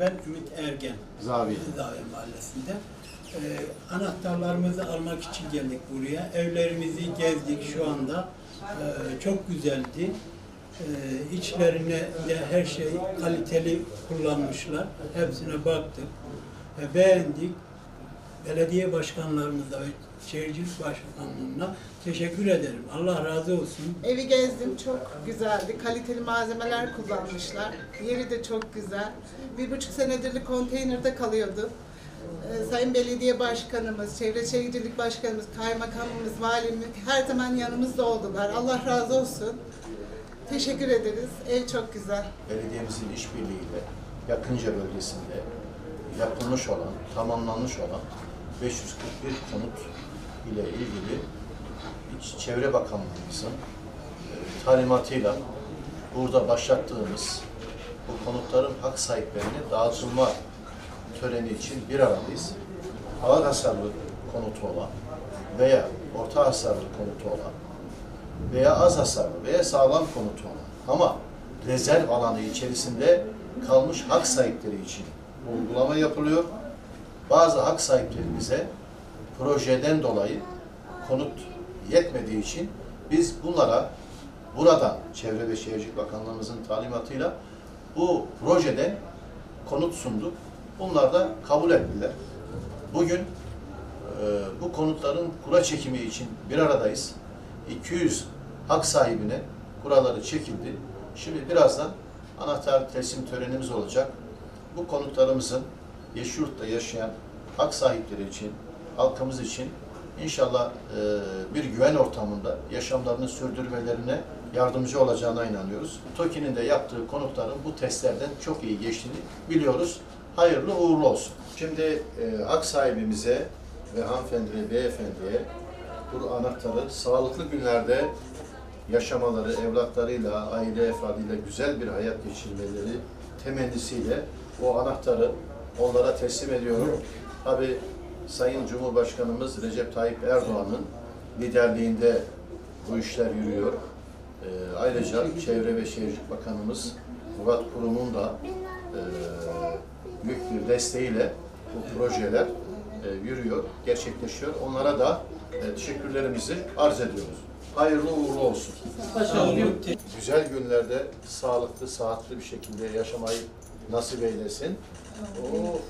Ben Ümit Ergen, Zavi. Zavi Mahallesi'nde. Ee, anahtarlarımızı almak için geldik buraya. Evlerimizi gezdik şu anda. Ee, çok güzeldi. Ee, içlerine de her şey kaliteli kullanmışlar. Hepsine baktık. Ve beğendik. Belediye başkanlarımıza ve şehircilik başkanlığına teşekkür ederim. Allah razı olsun. Evi gezdim çok güzeldi. Kaliteli malzemeler kullanmışlar. Yeri de çok güzel. Bir buçuk senedir konteynerde kalıyordu. Ee, Sayın Belediye Başkanımız, Çevre Şehircilik Başkanımız, Kaymakamımız, Valimiz her zaman yanımızda oldular. Allah razı olsun. Teşekkür ederiz. Ev çok güzel. Belediyemizin işbirliğiyle yakınca bölgesinde yapılmış olan, tamamlanmış olan 541 konut ile ilgili İç- Çevre Bakanlığımızın e, talimatıyla burada başlattığımız bu konutların hak sahiplerine dağıtılma töreni için bir aradayız. Ağır hasarlı konutu olan veya orta hasarlı konutu olan veya az hasarlı veya sağlam konutu olan ama rezerv alanı içerisinde kalmış hak sahipleri için uygulama yapılıyor. Bazı hak sahiplerimize projeden dolayı konut yetmediği için biz bunlara buradan Çevre ve Şehircilik Bakanlığımızın talimatıyla bu projeden konut sunduk. Bunlar da kabul ettiler. Bugün e, bu konutların kura çekimi için bir aradayız. 200 hak sahibine kuraları çekildi. Şimdi birazdan anahtar teslim törenimiz olacak. Bu konutlarımızın Yeşilyurt'ta yaşayan hak sahipleri için, halkımız için inşallah e, bir güven ortamında yaşamlarını sürdürmelerine yardımcı olacağına inanıyoruz. TOKİ'nin de yaptığı konutların bu testlerden çok iyi geçtiğini biliyoruz. Hayırlı uğurlu olsun. Şimdi e, hak sahibimize ve hanımefendiye, beyefendiye bu anahtarı sağlıklı günlerde yaşamaları, evlatlarıyla, aile efradıyla güzel bir hayat geçirmeleri temennisiyle o anahtarı onlara teslim ediyorum. Tabi Sayın Cumhurbaşkanımız Recep Tayyip Erdoğan'ın liderliğinde bu işler yürüyor. Ee, ayrıca Çevre ve Şehircilik Bakanımız Murat Kurum'un da e, büyük bir desteğiyle bu projeler e, yürüyor, gerçekleşiyor. Onlara da e, teşekkürlerimizi arz ediyoruz. Hayırlı uğurlu olsun. Güzel günlerde sağlıklı, sıhhatli bir şekilde yaşamayı nasip eylesin. Amin. Oh.